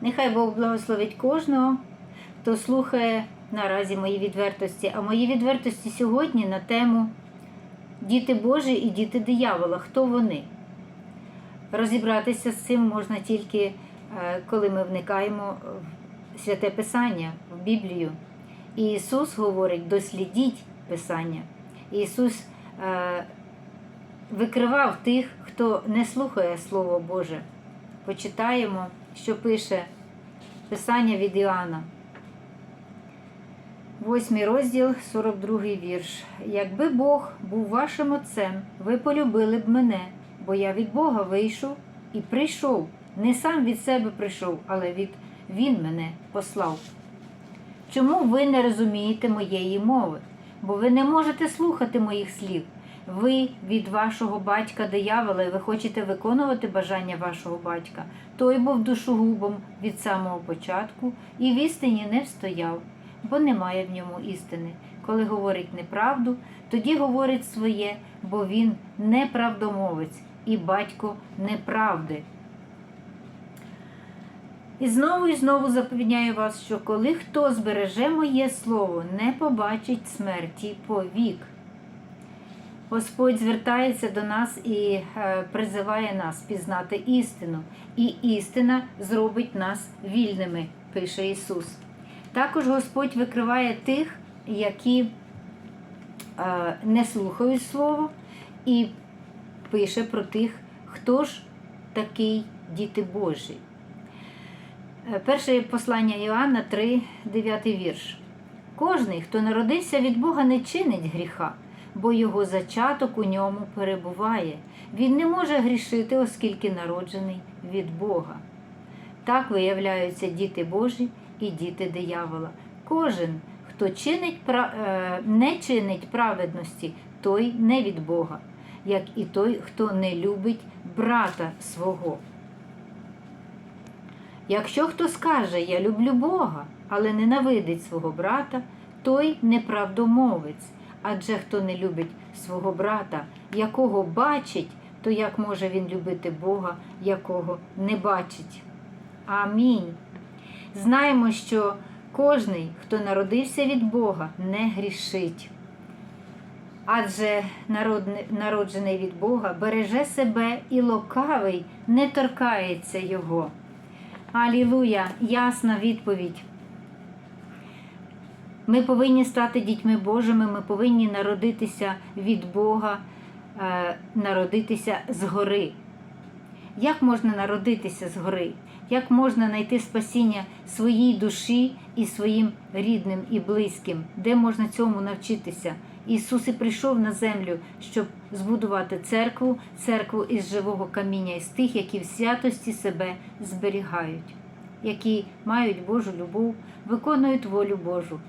Нехай Бог благословить кожного, хто слухає наразі мої відвертості. А мої відвертості сьогодні на тему Діти Божі і діти диявола. Хто вони? Розібратися з цим можна тільки, е, коли ми вникаємо в святе Писання, в Біблію. І Ісус говорить: дослідіть Писання. Ісус е, викривав тих, хто не слухає Слово Боже. Почитаємо, що пише Писання від Іоанна. Восьмий розділ, 42 вірш. Якби Бог був вашим отцем, ви полюбили б мене, бо я від Бога вийшов і прийшов. Не сам від себе прийшов, але від Він мене послав. Чому ви не розумієте моєї мови? Бо ви не можете слухати моїх слів. Ви від вашого батька диявола, і ви хочете виконувати бажання вашого батька. Той був душогубом від самого початку і в істині не встояв, бо немає в ньому істини. Коли говорить неправду, тоді говорить своє, бо він неправдомовець і батько неправди. І знову і знову запевняю вас, що коли хто збереже моє слово, не побачить смерті повік. Господь звертається до нас і е, призиває нас пізнати істину, і істина зробить нас вільними, пише Ісус. Також Господь викриває тих, які е, не слухають Слово, і пише про тих, хто ж такий діти Божі. Е, Перше послання Іоанна 3, 9 вірш. Кожний, хто народився від Бога, не чинить гріха, бо його зачаток у ньому перебуває. Він не може грішити, оскільки народжений від Бога. Так виявляються діти Божі і діти диявола. Кожен, хто чинить, е, не чинить праведності, той не від Бога, як і той, хто не любить брата свого. Якщо хто скаже Я люблю Бога, але ненавидить свого брата, той неправдомовець. Адже хто не любить свого брата, якого бачить, то як може він любити Бога, якого не бачить? Амінь. Знаємо, що кожний, хто народився від Бога, не грішить. Адже народжений від Бога береже себе і лукавий не торкається його. Алілуя! Ясна відповідь. Ми повинні стати дітьми Божими, ми повинні народитися від Бога, е, народитися згори. Як можна народитися згори? Як можна знайти спасіння своїй душі і своїм рідним і близьким? Де можна цьому навчитися? Ісус і прийшов на землю, щоб збудувати церкву, церкву із живого каміння, із тих, які в святості себе зберігають, які мають Божу любов, виконують волю Божу.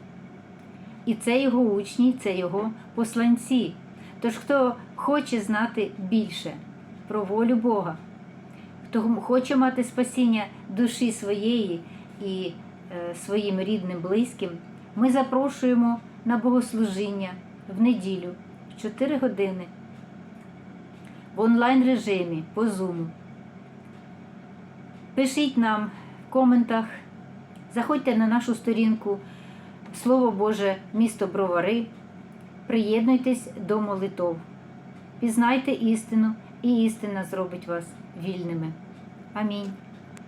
І це його учні, це його посланці. Тож, хто хоче знати більше про волю Бога, хто хоче мати спасіння душі своєї і е, своїм рідним, близьким, ми запрошуємо на богослужіння в неділю в 4 години в онлайн режимі по Zoom. Пишіть нам в коментах, заходьте на нашу сторінку Слово Боже, місто Бровари. Приєднуйтесь до молитов. Пізнайте істину, і істина зробить вас вільними. Амінь.